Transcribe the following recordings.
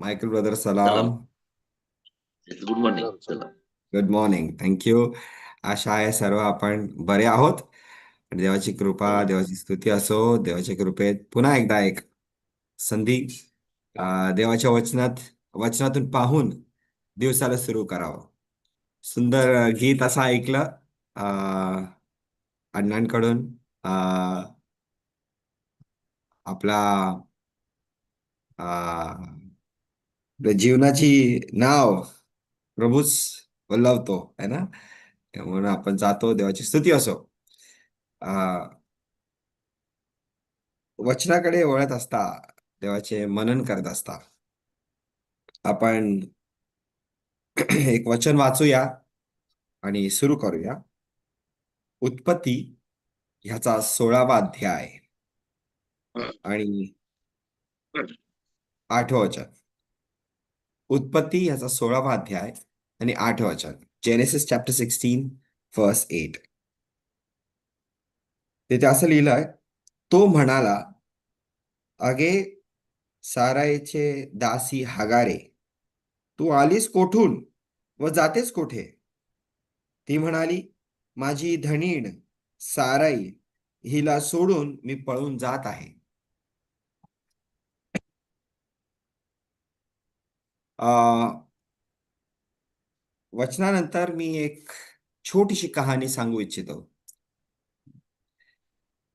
Michael brother सलाम सलाम good morning चला गुड मॉर्निंग थँक्यू आशा आहे सर्व आपण बरे आहोत. देवाची कृपा हो. देवाची स्तुती असो देवाच्या कृपेत पुन्हा एकदा एक संधी अं, देवाच्या वचनात वचनातून पाहून दिवसाला सुरू करावं. सुंदर अं, गीत असं ऐकलं अं, अण्णांकडून अं, आपला अं, जीवनाची नाव प्रभूच वल्लवतो है ना? म्हणून आपण जातो देवाची स्तुती असो. वचनाकडे वळत असता देवाचे मनन करत असता. आपण एक वचन वाचूया आणि सुरू करूया. उत्पत्ती ह्याचा सोळावा अध्याय. आणि आठवं वचन. उत्पत्ती ह्याचा सोळावा अध्याय आणि आठ वचन. Genesis chapter sixteen first eight तिथे असं लिहिलंय तो म्हणाला अगे सारायचे दासी हागारे तू आलीस कोठून व जातेस कोठे? ती म्हणाली माझी धनीण साराई हिला सोडून मी पळून जात आहे. वचनानंतर मी एक छोटीशी कहाणी सांगू इच्छितो.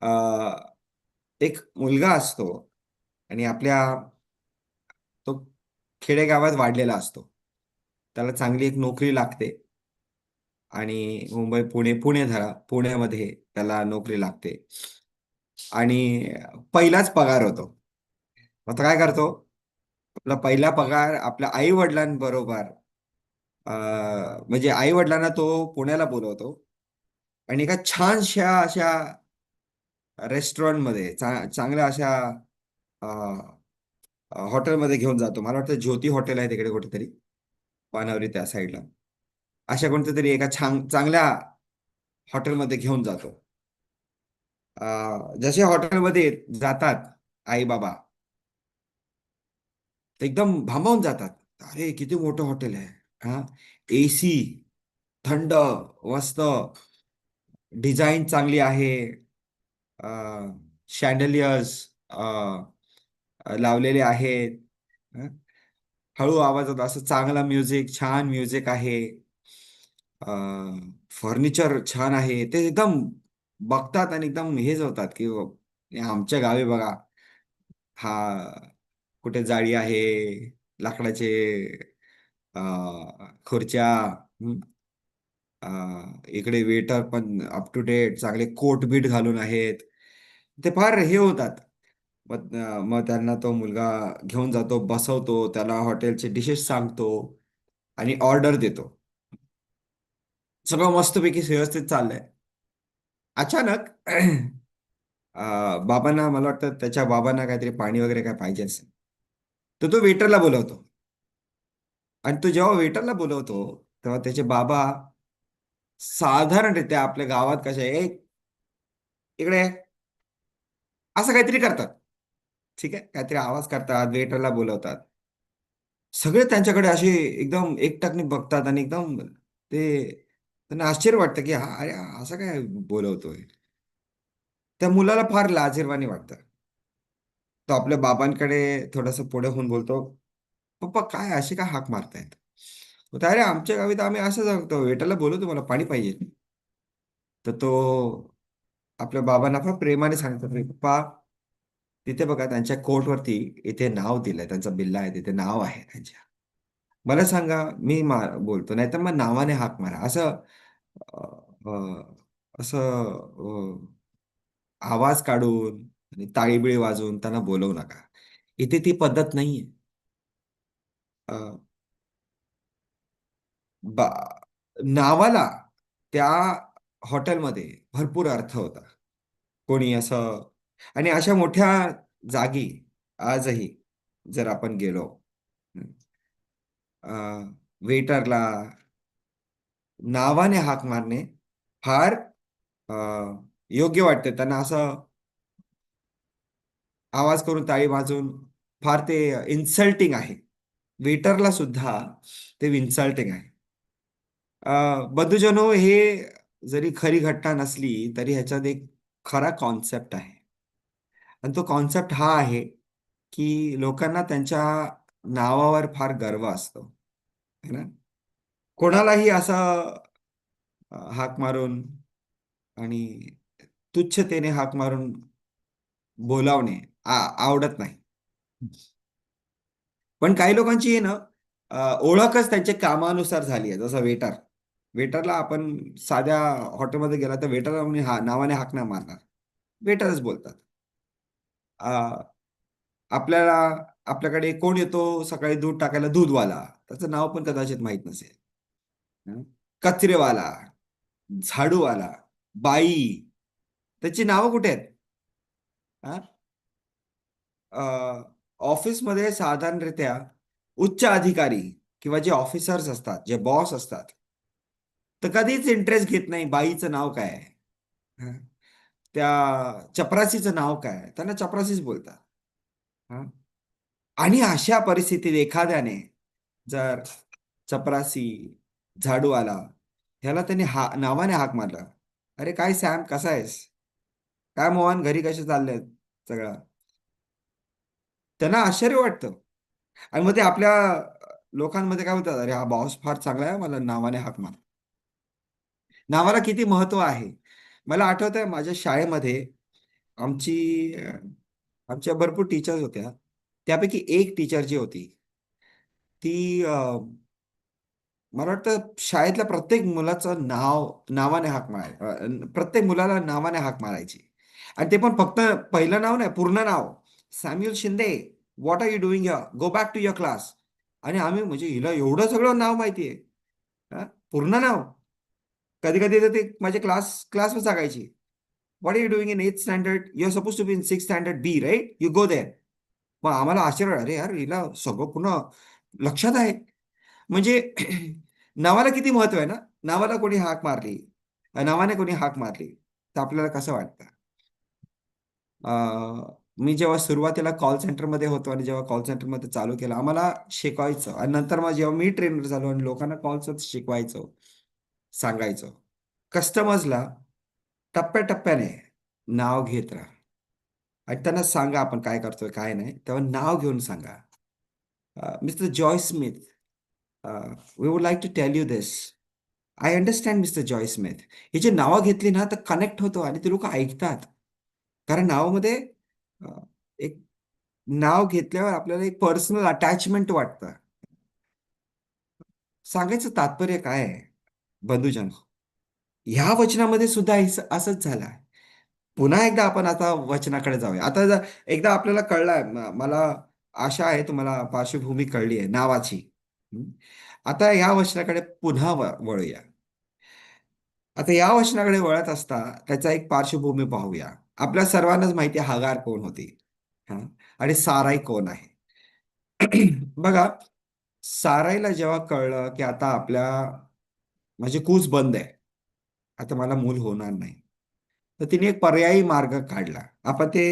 अं, एक मुलगा असतो आणि आपल्या तो खेडेगावात वाढलेला असतो. त्याला चांगली एक नोकरी लागते आणि मुंबई पुणे पुणे धरा पुण्यामध्ये त्याला नोकरी लागते. आणि पहिलाच पगार होतो. मग काय करतो? आपला पहिला पगार आपल्या आई वडिलांबरोबर म्हणजे आई वडिलांना तो पुण्याला बोलवतो. आणि एका छानशा अशा रेस्टॉरंटमध्ये चांगल्या अशा हॉटेलमध्ये घेऊन जातो. मला वाटतं ज्योती हॉटेल आहे तिकडे कुठेतरी पानावरी त्या साईडला. अशा कोणत्या तरी एका छान चांगल्या हॉटेलमध्ये घेऊन जातो. जसे हॉटेलमध्ये जातात आई बाबा एकदम भांबावून जातात. अरे किती मोठं हॉटेल आहे. हा? एसी थंड मस्त डिझाईन चांगली आहे. शँडलियर्स लावलेले आहेत. हळू आवाजात असं चांगला म्युझिक छान म्युझिक आहे. फर्निचर छान आहे. ते एकदम बघतात आणि एकदम हेच होतात की हो, आमच्या गावी बघा. हा कुठे जाळी आहे लाकडाचे खुर्च्या इकडे वेटर पण अप टू डेट चांगले कोट बीट घालून आहेत. ते फार हे होतात. मग मग त्यांना तो मुलगा घेऊन जातो बसवतो त्याला हॉटेलचे डिशेस सांगतो आणि ऑर्डर देतो. सगळं मस्तपैकी व्यवस्थित चाललंय. अचानक बाबांना मला वाटतं त्याच्या बाबांना काहीतरी पाणी वगैरे काय पाहिजे असेल. तर तो वेटरला बोलवतो. आणि तो जेव्हा वेटरला बोलवतो तेव्हा त्याचे बाबा साधारणरित्या आपल्या गावात कसे इकडे असं काहीतरी करतात. ठीक आहे? काहीतरी आवाज करतात वेटरला बोलवतात. सगळे त्यांच्याकडे असे एकदम एकटकने बघतात आणि एकदम ते त्यांना आश्चर्य वाटतं की हा अरे असं काय बोलवतोय? त्या मुलाला फार लाजिरवाणी वाटतं. तो आपल्या बाबांकडे थोडस पुढे होऊन बोलतो पप्पा काय असे काय हाक मारतायत? होता अरे आमच्या गावी तर आम्ही असं सांगतो वेटरला बोलू तुम्हाला पाणी पाहिजे. तर तो आपल्या बाबांना फार प्रेमाने सांगतो पप्पा तिथे बघा त्यांच्या कोर्टवरती इथे नाव दिलंय त्यांचा बिल्ला आहे तिथे नाव आहे त्यांच्या. मला सांगा मी मार बोलतो नाहीतर मग नावाने हाक मारा. असं असं आवाज काढून आणि ताळीबिळी वाजवून त्यांना बोलवू नका. इथे ती पद्धत नाहीये. नावाला त्या हॉटेलमध्ये भरपूर अर्थ होता. कोणी असं आणि अशा मोठ्या जागी आजही जर आपण गेलो वेटरला नावाने हाक मारणे फार योग्य वाटते. त्यांना असं आवाज करून ताळी वाजवून फार ते इन्सल्टिंग आहे. वेटरला सुद्धा ते इन्सल्टिंग आहे. अं, बंधुजनो हे जरी खरी घटना नसली तरी ह्याच्यात एक खरा कॉन्सेप्ट आहे. आणि तो कॉन्सेप्ट हा आहे की लोकांना त्यांच्या नावावर फार गर्व असतो. है ना? कोणालाही असा हाक मारून आणि तुच्छतेने हाक मारून बोलावणे आवडत नाही. पण काही लोकांची आहे ना ओळखच त्यांच्या कामानुसार झाली आहे. जसं वेटर. वेटरला आपण साध्या हॉटेलमध्ये गेला तर वेटर हा नावाने हाक नाही मारणार. वेटरच बोलतात. आपल्याला आपल्याकडे कोण येतो? सकाळी दूध टाकायला दूधवाला. त्याचं नाव पण कदाचित माहीत नसेल. कचरेवाला झाडूवाला बाई. त्याची नावं कुठे आहेत? ऑफिसमध्ये साधारणरित्या उच्च अधिकारी किंवा जे ऑफिसर्स असतात जे बॉस असतात तर कधीच इंटरेस्ट घेत नाही बाईचं नाव काय आहे? त्या चपरासीचं नाव काय आहे? त्यांना चपरासीच बोलतात. आणि अशा परिस्थितीत एखाद्याने जर चपरासी झाडू आला ह्याला त्यांनी हा नावाने हाक मारला. अरे काय सॅम? कसा आहेस? काय मोहन? घरी कसे चाललेत? सगळं. त्यांना आश्चर्य वाटतं. आणि मग ते आपल्या लोकांमध्ये काय म्हणतात अरे हा बॉस फार चांगला आहे मला नावाने हाक मार. नावाला किती महत्त्व आहे? मला आठवत आहे माझ्या शाळेमध्ये आमची आमच्या भरपूर टीचर्स होत्या. त्यापैकी एक टीचर जी होती ती मला वाटतं शाळेतल्या प्रत्येक मुलाचं नाव नावाने हाक माराय प्रत्येक मुलाला नावाने हाक मारायची. आणि ते पण फक्त पहिलं नाव नाही पूर्ण नाव. Samuel Shinde what are you doing your go back to your class आणि आम्ही म्हणजे हिला एवढं सगळं नाव माहिती आहे पूर्ण नाव. कधी कधी तर ते माझे क्लास क्लासवर सांगायची. What are you doing in eighth standard you are suppose to be in six standard B right you go there मग आम्हाला आश्चर्य अरे यार हिला सगळं पूर्ण लक्षात आहे. म्हणजे नावाला किती महत्त्व आहे ना? नावाला कोणी हाक मारली. नावाने कोणी हाक मारली. तर आपल्याला कसं वाटतं? मी जेव्हा सुरुवातीला कॉल सेंटरमध्ये होतो आणि जेव्हा कॉल सेंटरमध्ये चालू केलं आम्हाला शिकवायचं आणि नंतर मग जेव्हा मी ट्रेनर झालो आणि लोकांना कॉलचं शिकवायचो सांगायचो कस्टमर्सला टप्प्याटप्प्याने नाव घेत राहा. आणि त्यांना सांगा आपण काय करतोय काय नाही तेव्हा नाव घेऊन सांगा. Mister Joy Smith we would like to tell you this I understand mister Joy Smith. ही जी नावं घेतली ना तर कनेक्ट होतो आणि ते लोक ऐकतात. कारण नावामध्ये एक नाव घेतल्यावर आपल्याला एक पर्सनल अटॅचमेंट वाटतं. सांगायचं तात्पर्य काय आहे? बंधुजन ह्या वचनामध्ये सुद्धा असंच झालं आहे पुन्हा एकदा आपण आता वचनाकडे जाऊया. आता जर एकदा आपल्याला कळलाय मला आशा आहे तुम्हाला पार्श्वभूमी कळली आहे नावाची. आता या वचनाकडे पुन्हा वळूया. आता या वचनाकडे वळत असता त्याचा एक पार्श्वभूमी पाहूया. आपल्या सर्वांनाच माहिती हागार कोण होती? हा? आणि साराई कोण आहे? बघा साराईला जेव्हा कळलं की आता आपल्या माझी कूस बंद आहे आता मला मूल होणार नाही तर तिने एक पर्यायी मार्ग काढला. आपण ते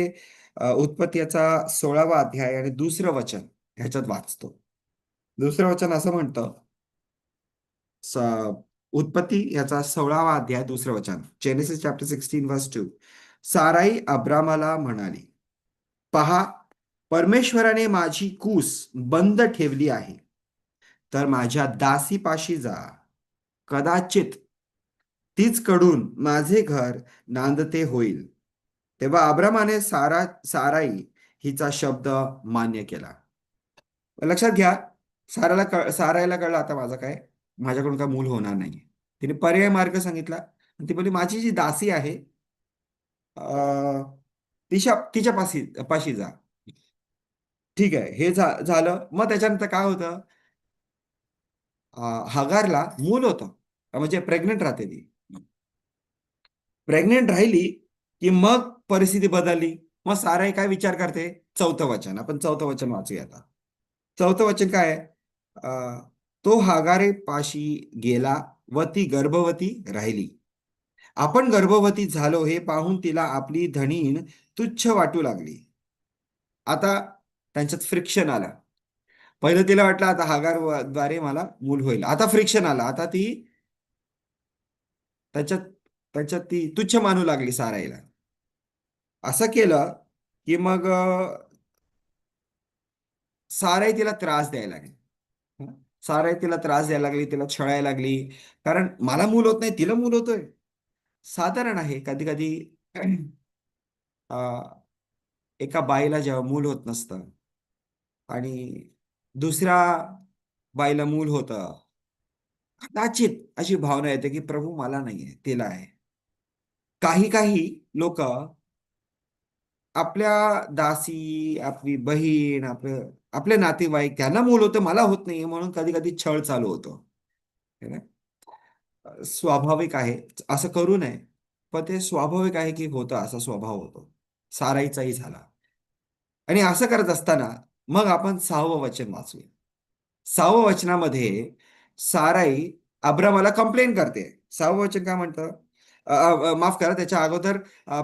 उत्पत्तीचा सोळावा अध्याय आणि दुसरं वचन ह्याच्यात वाचतो. दुसरं वचन असं म्हणतं उत्पत्ती याचा सोळावा अध्याय दुसरं वचन Genesis chapter sixteen verse two Sarai अब्रामाला म्हणाली पहा परमेश्वराने माझी कूस बंद ठेवली आहे. तर माझ्या दासीपाशी जा. कदाचित तीच कडून माझे घर नांदते होईल. तेव्हा अब्रामाने सारा साराई हिचा शब्द मान्य केला. लक्षात घ्या साराला कळ सारायला कळलं आता माझं काय? माझ्याकडून काय मूल होणार नाही तिने पर्याय मार्ग सांगितला आणि ती बोलली माझी जी दासी आहे तिच्या तिच्या पाशी पाशी जा. ठीक आहे हे झा झालं. मग त्याच्यानंतर काय होतं? हागारला हगारला मूल होतं. म्हणजे प्रेग्नेंट राहते ती. प्रेग्नेंट राहिली की मग परिस्थिती बदलली. मग सारा काय विचार करते? चौथं वचन. आपण चौथं वचन वाचूया आता. चौथं वचन काय अं, तो हागारे पाशी गेला व ती गर्भवती राहिली. आपण गर्भवती झालो हे पाहून तिला आपली धनीन तुच्छ वाटू लागली. आता त्यांच्यात फ्रिक्शन आला. पहिलं तिला वाटलं आता हागारद्वारे मला मूल होईल. आता फ्रिक्शन आला. आता ती त्याच्यात त्याच्यात ती तुच्छ मानू लागली साराईला असं केलं की मग अं, साराई तिला त्रास द्यायला लागली. हं? साराई तिला त्रास द्यायला लागली तिला छळायला लागली. कारण मला मूल होत नाही तिला मूल होतोय. साधारण आहे. कधी कधी एका बाईला जेव्हा मूल होत नसतं आणि दुसऱ्या बाईला मूल होतं कदाचित अशी भावना येते की प्रभू मला नाहीये तिला आहे. काही काही लोक आपल्या दासी आपली बहीण आपलं आपले नातेवाईक त्यांना मूल होतं मला होत नाहीये म्हणून कधी कधी छळ चालू होतो. है ना? स्वाभाविक आहे. असं करू नये. पण ते स्वाभाविक आहे की होतं असा स्वभाव होतो. साराईचाही झाला. आणि असं करत असताना मग आपण सहावं वचन वाचूया. सहावं वचनामध्ये साराई अब्रामाला कंप्लेन करते. सहावं वचन काय म्हणतं? माफ करा त्याच्या अगोदर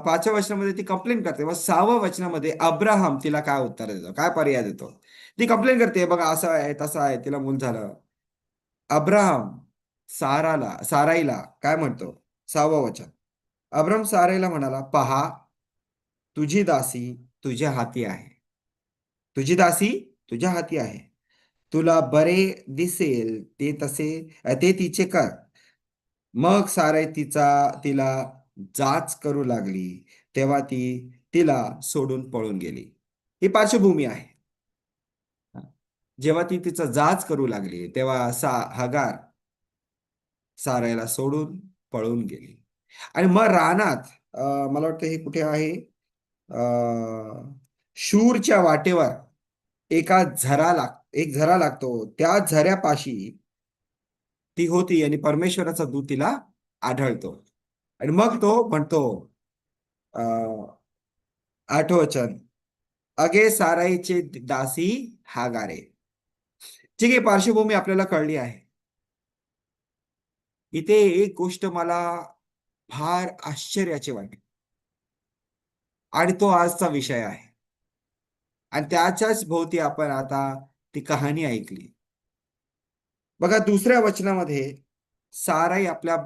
पाचव्या वचनामध्ये ती कंप्लेन करते. मग सहाव्या वचनामध्ये अब्राहम तिला काय उत्तर देतो? काय पर्याय देतो? ती कंप्लेन करते बघा असं आहे तसं आहे तिला मूल झालं. अब्राहम साराला साराईला काय म्हणतो? सहावं वचन. अब्रम साराईला म्हणाला पहा तुझी दासी तुझ्या हाती आहे. तुझी दासी तुझ्या हाती आहे. तुला बरे दिसेल ते तसे ते तिचे कर. मग साराई तिचा तिला जाच करू लागली तेव्हा ती तिला सोडून पळून गेली. ही पार्श्वभूमी आहे. जेव्हा ती तिचा जाच करू लागली तेव्हा सा हगार सारायला सोडून पळून गेली. आणि मग रानात मला वाटतं हे कुठे आहे? अं, शूरच्या वाटेवर एका झरा लाग एक झरा लागतो. त्या झऱ्यापाशी ती होती आणि परमेश्वराचा दूत तिला आढळतो. आणि मग तो म्हणतो अं, अगे साराईचे दासी हागारे. ठीक आहे पार्श्वभूमी आपल्याला कळली आहे. इथे एक गोष्ट मला फार आश्चर्याची वाटली आणि तो आजचा विषय आहे. आणि त्याच्याच भोवती आपण आता ती कहाणी ऐकली. बघा दुसऱ्या वचनामध्ये साराई आपल्या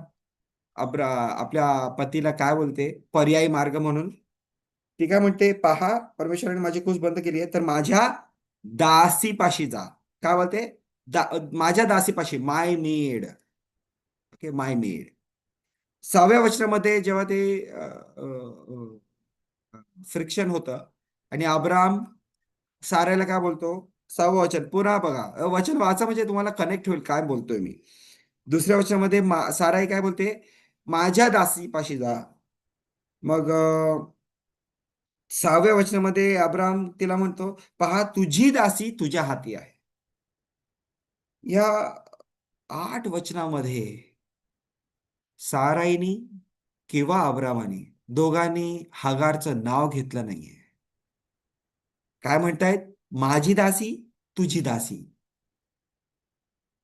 आपल्या पतीला काय बोलते? पर्यायी मार्ग म्हणून. ती काय म्हणते? पहा परमेश्वराने माझी कूस बंद केली आहे तर माझ्या दासीपाशी जा. काय बोलते? दा माझ्या दासीपाशी my maid okay my maid सहाव्या वचनामध्ये जेव्हा ते फ्रिक्शन होतं आणि अब्राम साऱ्याला काय बोलतो? सहावं वचन पुन्हा बघा. वचन वाचा म्हणजे तुम्हाला कनेक्ट होईल काय बोलतोय मी. दुसऱ्या वचनामध्ये मा- साराई काय बोलते? माझ्या दासीपाशी जा. मग सहाव्या वचनामध्ये अब्राम तिला म्हणतो पहा तुझी दासी तुझ्या हाती आहे. या आठ वचनामध्ये साराईनी किंवा अब्रामानी दोघांनी हगारचं नाव घेतलं नाहीये. काय म्हणतायत? माझी दासी तुझी दासी.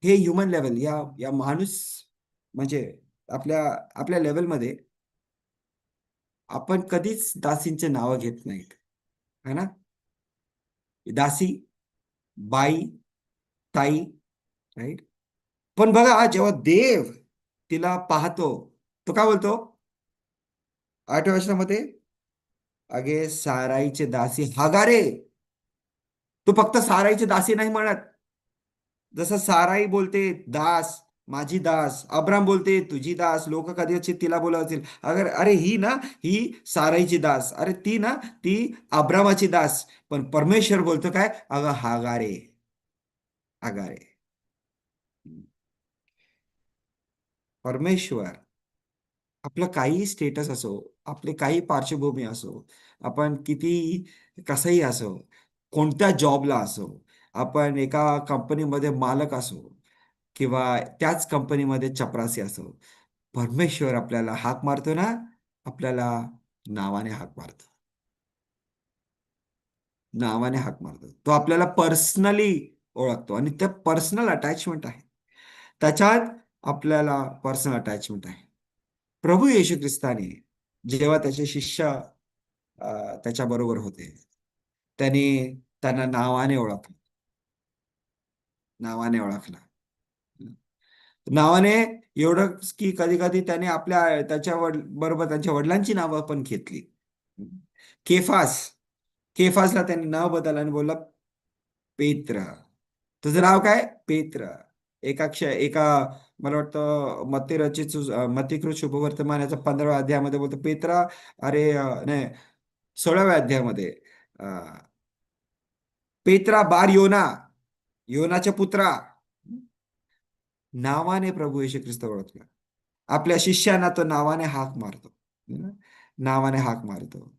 हे ह्युमन लेवल या या माणूस म्हणजे आपल्या आपल्या लेवलमध्ये आपण कधीच दासींचे नाव घेत नाहीत. है ना? दासी बाई ताई राईट? पण बघा जेव्हा देव तिला पाहतो. तो काय बोलतो? आठव्या वचनामध्ये अगे साराईचे दासी हागारे! तू फक्त साराईचे दासी नाही म्हणत. जसं साराई बोलते दास माझी दास अब्राम बोलते तुझी दास लोक कदाचित तिला बोलावतील? अगर अरे ही ना ही साराईची दास. अरे ती ना ती अब्रामाची दास. पण परमेश्वर बोलतो काय? अगं हागारे. हागारे. परमेश्वर आपलं काही स्टेटस असो आपले काही पार्श्वभूमी असो आपण किती कसंही असो कोणत्या जॉबला असो आपण एका कंपनीमध्ये मालक असो किंवा त्याच कंपनीमध्ये चपरासी असो परमेश्वर आपल्याला हाक मारतो ना आपल्याला नावाने हाक मारतो. नावाने हाक मारतो. तो आपल्याला पर्सनली ओळखतो आणि त्या पर्सनल अटॅचमेंट आहे. त्याच्यात आपल्याला पर्सनल अटॅचमेंट आहे. प्रभू येशू ख्रिस्ताने जेव्हा त्याचे शिष्य त्याच्या बरोबर होते त्याने त्यांना नावाने ओळखलं. नावाने ओळखला. नावाने एवढं की कधी कधी त्याने आपल्या त्याच्या वड बरोबर त्यांच्या वडिलांची नावं पण घेतली. केफास केफासला त्यांनी नाव बदललं आणि बोलला पेत्र. तुझं नाव काय? पेत्र. एका क्ष एका मला वाटतं मत्तेरचित रचित शुभवर्तमान याचा पंधराव्या अध्यायामध्ये बोलतो पेत्रा अरे नाही सोळाव्या अध्यायामध्ये अं, पेत्रा बार योना योनाच्या पुत्रा नावाने प्रभू येशू ख्रिस्त ओळखला. आपल्या शिष्यांना तो नावाने हाक मारतो. नावाने हाक मारतो.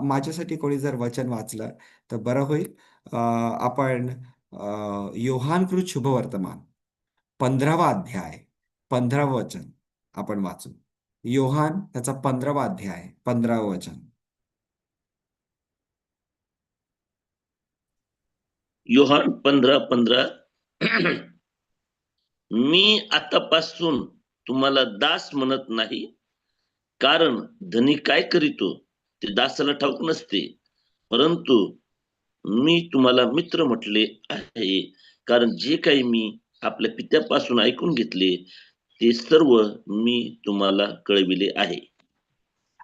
माझ्यासाठी कोणी जर वचन वाचलं तर बरं होईल. अं, आपण योहानकृत शुभवर्तमान. पंधरावा अध्याय पंधरावं वचन. आपण वाचू. योहान त्याचा पंधरावा अध्याय पंधरावं वचन. योहान पंधरा पंधरा. मी आतापासून तुम्हाला दास म्हणत नाही कारण धनी काय करीतो ते दासाला ठाऊक नसते. परंतु मी तुम्हाला मित्र म्हटले आहे. कारण जे काही मी आपल्या पित्यापासून ऐकून घेतले ते सर्व मी तुम्हाला कळविले आहे.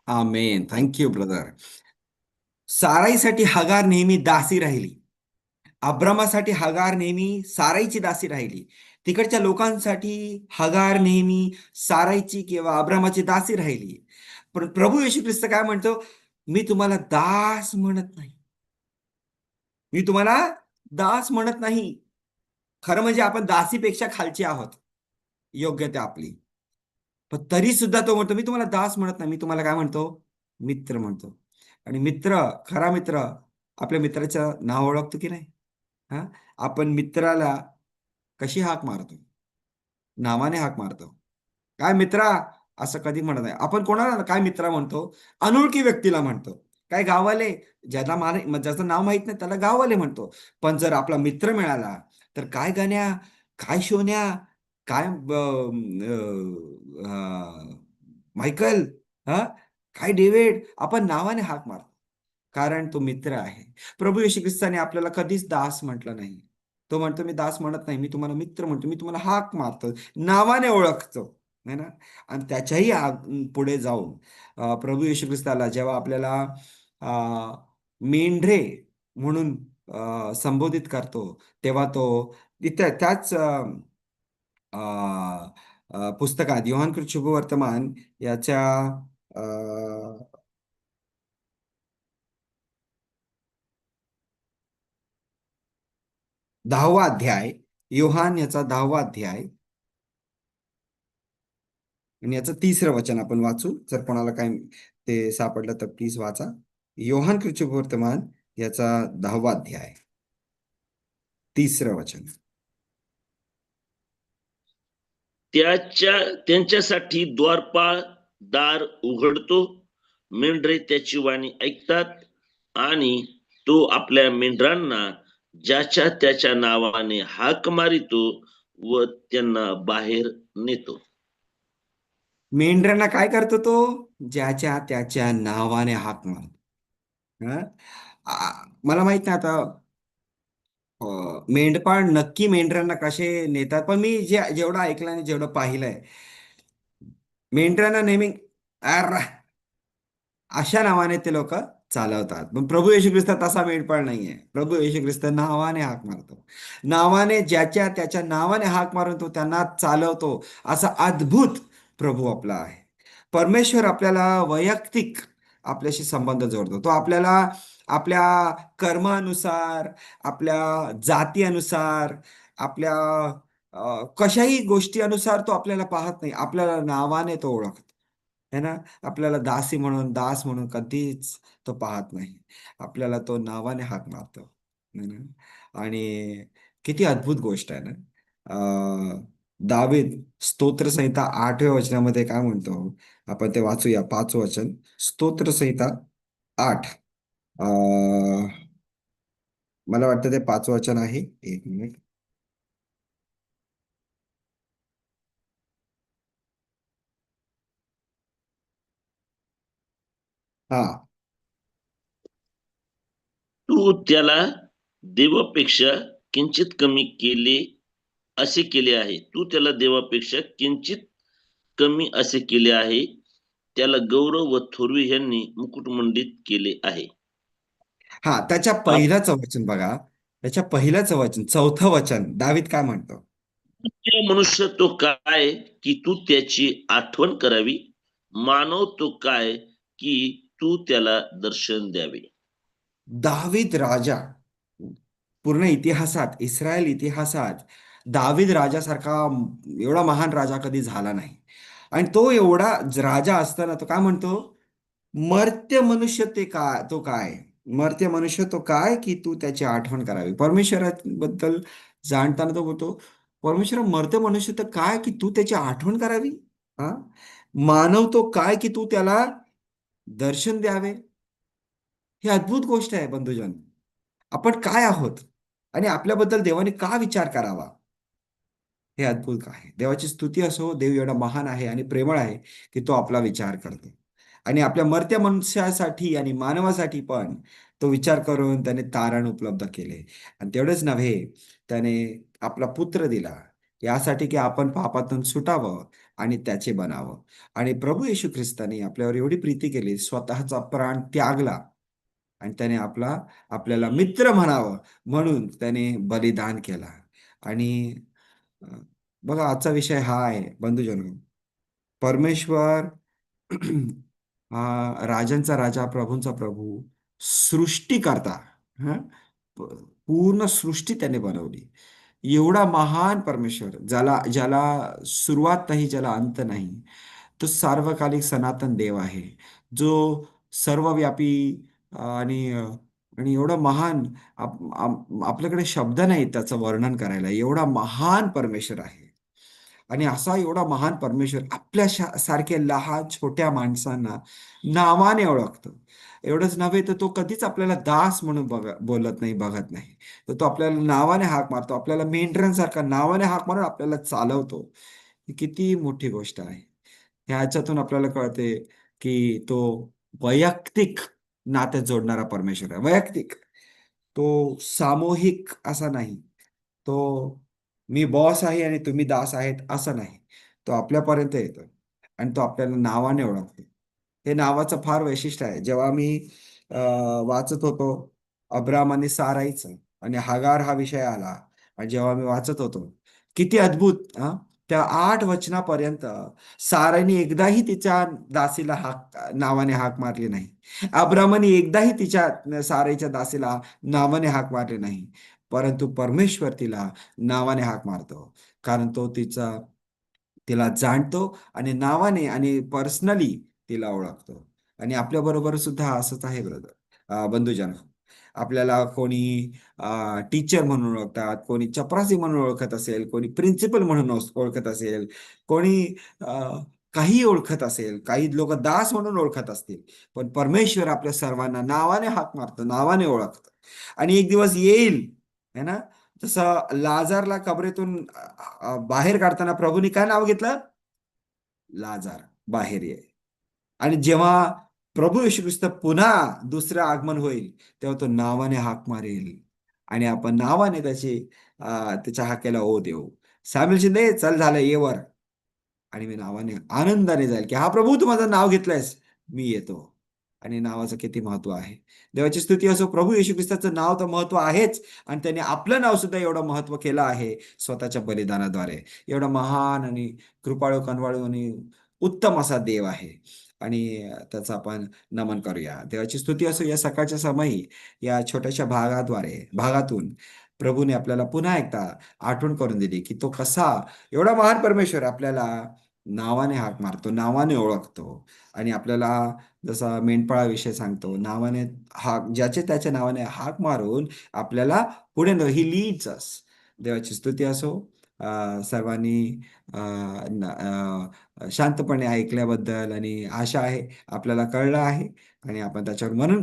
आमेन. थँक्यू ब्रदर साराईसाठी हगार नेहमी दासी राहिली. अब्रामासाठी हगार नेहमी साराईची दासी राहिली. तिकडच्या लोकांसाठी हगार नेहमी साराईची किंवा अब्रामाची दासी राहिली. पण प्रभू येशू ख्रिस्त काय म्हणतो? मी तुम्हाला दास म्हणत नाही. मी तुम्हाला दास म्हणत नाही. खरं म्हणजे आपण दासीपेक्षा खालची आहोत. योग्यता आपली. पण तरी सुद्धा तो म्हणतो मी तुम्हाला दास म्हणत नाही. मी तुम्हाला काय म्हणतो? मित्र म्हणतो. आणि मित्र खरा मित्र आपल्या मित्राचं नाव ओळखतो की नाही? हा? आपण मित्राला कशी हाक मारतो? नावाने हाक मारतो. काय मित्रा? असं कधी म्हणत नाही. आपण कोणाला काय मित्रा म्हणतो? अनोळखी व्यक्तीला म्हणतो. काय गावाले ज्याला मान ज्याचं नाव माहीत नाही त्याला गाववाले म्हणतो. पण जर आपला मित्र मिळाला तर काय गण्या काय शोन्या काय मायकल हा? काय डेव्हिड? आपण नावाने हाक मारतो. कारण तो मित्र आहे. प्रभू येशू ख्रिस्ताने आपल्याला कधीच दास म्हटलं नाही. तो म्हणतो मी दास म्हणत नाही. मी तुम्हाला मित्र म्हणतो. मी तुम्हाला हाक मारतो. नावाने ओळखतो. है ना? आणि त्याच्याही पुढे जाऊन प्रभू येशू ख्रिस्ताला जेव्हा आपल्याला मेंढरे म्हणून अं, संबोधित करतो. तेव्हा तो इत्या त्याच अं, अं, अं, पुस्तकात योहानकृत शुभवर्तमान याच्या दहावा अध्याय योहान याचा दहावा अध्याय. आणि याचं तिसरं वचन आपण वाचू. जर कोणाला काय ते सापडलं तर प्लीज वाचा. योहान कृत वर्तमान याचा दहावा अध्याय. तिसरं वचन. त्याच्या त्यांच्यासाठी द्वारपाळ दार उघडतो. मेंढरे त्याची वाणी ऐकतात आणि तो आपल्या मेंढरांना ज्याच्या त्याच्या नावाने हाक मारितो व त्यांना बाहेर नेतो. मेंढरांना काय करतो तो? ज्याच्या त्याच्या नावाने हाक मारतो. हं? आ- मला माहीत नाही आता. अं, मेंढपाळ नक्की मेंढरांना कसे नेतात? पण मी जे जेवढं ऐकलं आणि जेवढं पाहिलंय मेंढरांना नेहमी आर अशा नावाने ते लोक चालवतात. पण प्रभू येशू ख्रिस्त तसा मेंढपाळ नाहीये. प्रभू येशू ख्रिस्त नावाने हाक मारतो. नावाने ज्याच्या त्याच्या नावाने हाक मारून तो त्यांना चालवतो असा अद्भुत प्रभू आपला आहे. परमेश्वर आपल्याला वैयक्तिक आपल्याशी संबंध जोडतो. तो आपल्याला आपल्या कर्मानुसार आपल्या जातीअनुसार आपल्या कशाही गोष्टी अनुसार तो आपल्याला पाहत नाही. आपल्याला नावाने तो ओळखतो. है ना? आपल्याला दासी म्हणून दास म्हणून कधीच तो पाहत नाही. आपल्याला तो नावाने हाक मारतो. है ना? आणि किती अद्भुत गोष्ट आहे ना? अं, दावीद स्तोत्रसंहिता आठव्या वचनामध्ये काय म्हणतो? आपण ते वाचूया. पाच वचन. स्तोत्रसंहिता आठ. अं, मला वाटतं ते पाच वचन आहे. एक मिनिट. हा. तू त्याला देवापेक्षा किंचित कमी केले असे केले आहे. तू त्याला देवापेक्षा किंचित कमी असे केले आहे. त्याला गौरव व थोरवी यांनी मुकुटमंडित केले आहे. हा त्याच्या पहिल्याचं वचन बघा. त्याच्या पहिल्याचं वचन चौथं वचन. दावीद काय म्हणतो? मनुष्य तो काय की तू त्याची आठवण करावी? मानव तो काय की तू त्याला दर्शन द्यावे? दावीद राजा. पूर्ण इतिहासात इस्रायल इतिहासात दाविद राजासारखा एवढा महान राजा कधी झाला नाही. आणि तो एवढा राजा असताना तो काय म्हणतो? मर्त्य मनुष्य ते काय तो काय? मर्त्य मनुष्य तो काय की तू त्याची आठवण करावी? परमेश्वराबद्दल जाणताना तो बोलतो परमेश्वर मर्त्य मनुष्य तर काय की तू त्याची आठवण करावी? हा? मानव तो काय की तू त्याला दर्शन द्यावे? ही अद्भुत गोष्ट आहे बंधुजन. आपण काय आहोत? आणि आपल्याबद्दल देवाने का विचार करावा? हे अद्भुत आहे. देवाची स्तुती असो देव एवढा महान आहे आणि प्रेमळ आहे की तो आपला विचार करतो. आणि आपल्या मर्त्या मनुष्यासाठी आणि मानवासाठी पण तो विचार करून त्याने तारण उपलब्ध केले. आणि तेवढंच नव्हे त्याने आपला पुत्र दिला. यासाठी की आपण पापातून सुटावं आणि त्याचे बनावं. आणि प्रभू येशू ख्रिस्ताने आपल्यावर एवढी प्रीती केली स्वतःचा प्राण त्यागला आणि त्याने आपला आपल्याला मित्र म्हणावं म्हणून त्याने बलिदान केला. आणि बघा आजचा विषय हा आहे बंधुजन. परमेश्वर हा राजांचा राजा प्रभूंचा प्रभू सृष्टी करता पूर्ण सृष्टी त्याने बनवली. एवढा महान परमेश्वर ज्याला ज्याला सुरुवात नाही ज्याला अंत नाही तो सार्वकालिक सनातन देव आहे. जो सर्वव्यापी आणि आणि एवढं महान आपल्याकडे शब्द नाही त्याचं वर्णन करायला. एवढा महान परमेश्वर आहे. आणि असा एवढा महान परमेश्वर आपल्या सारख्या लहान छोट्या माणसांना नावाने ओळखतो. एवढंच नव्हे तर तो कधीच आपल्याला दास म्हणून बघ बोलत नाही बघत नाही. तर तो आपल्याला नावाने हाक मारतो. आपल्याला मेंढरांसारखा नावाने हाक मारून आपल्याला चालवतो. ही किती मोठी गोष्ट आहे. ह्याच्यातून आपल्याला कळते की तो वैयक्तिक नात्यात जोडणारा परमेश्वर आहे. वैयक्तिक. तो सामूहिक असा नाही. तो मी बॉस आहे आणि तुम्ही दास आहेत असं नाही. तो आपल्यापर्यंत येतो आणि तो आपल्याला नावाने ओळखतो हे नावाचं फार वैशिष्ट्य आहे. जेव्हा मी वाचत होतो अब्राम आणि साराईचं आणि हागार हा विषय आला आणि जेव्हा मी वाचत होतो किती अद्भुत हा? त्या आठ वचनापर्यंत साराने एकदाही तिच्या दासीला हाक नावाने हाक मारली नाही. अब्रामाने एकदाही तिच्या सारेच्या दासीला नावाने हाक मारली नाही. परंतु परमेश्वर तिला नावाने हाक मारतो. कारण तो तिचा तिला जाणतो आणि नावाने आणि पर्सनली तिला ओळखतो. आणि आपल्या बरोबर सुद्धा असंच आहे ब्रदर बंधूजन. आपल्याला कोणी टीचर म्हणून ओळखतात कोणी चपरासी म्हणून ओळखत असेल कोणी प्रिन्सिपल म्हणून ओळखत असेल कोणी काही ओळखत असेल काही लोक दास म्हणून ओळखत असतील पण परमेश्वर आपल्या सर्वांना नावाने हात मारतो नावाने ओळखतो. आणि एक दिवस येईल है ना? जसं लाजारला कबरेतून बाहेर काढताना प्रभूने काय नाव घेतलं? लाजार बाहेर ये आणि जेव्हा प्रभू येशू ख्रिस्त पुन्हा दुसरं आगमन होईल. तेव्हा तो नावाने हाक मारेल. आणि आपण नावाने त्याची त्याच्या हाकेला ओ देऊ. सामील शिंदे चल झालं येवर आणि मी नावाने आनंदाने जाईल की हा प्रभू तू माझं नाव घेतलंयस. मी येतो. आणि नावाचं किती महत्त्व आहे. देवाची स्तुती असो प्रभू येशू ख्रिस्ताचं नाव तर महत्त्व आहेच. आणि त्याने आपलं नाव सुद्धा एवढं महत्त्व केलं आहे स्वतःच्या बलिदानाद्वारे. एवढा महान आणि कृपाळू कनवाळू आणि उत्तम असा देव आहे. आणि त्याचं आपण नमन करूया. देवाची स्तुती असो या सकाळच्या समयी या छोट्याशा भागाद्वारे भागातून प्रभूने आपल्याला पुन्हा एकदा आठवण करून दिली की तो कसा एवढा महान परमेश्वर आपल्याला नावाने हाक मारतो नावाने ओळखतो आणि आपल्याला जसा मेंढपाळाविषयी सांगतो नावाने हाक ज्याचे त्याच्या नावाने हाक मारून आपल्याला पुढे न ही लीड्स अस देवाची स्तुती असो अं, सर्वांनी अं, अं, शांतपणे ऐकल्याबद्दल आणि आशा आहे आपल्याला कळलं आहे आणि आपण त्याच्यावर मनन करू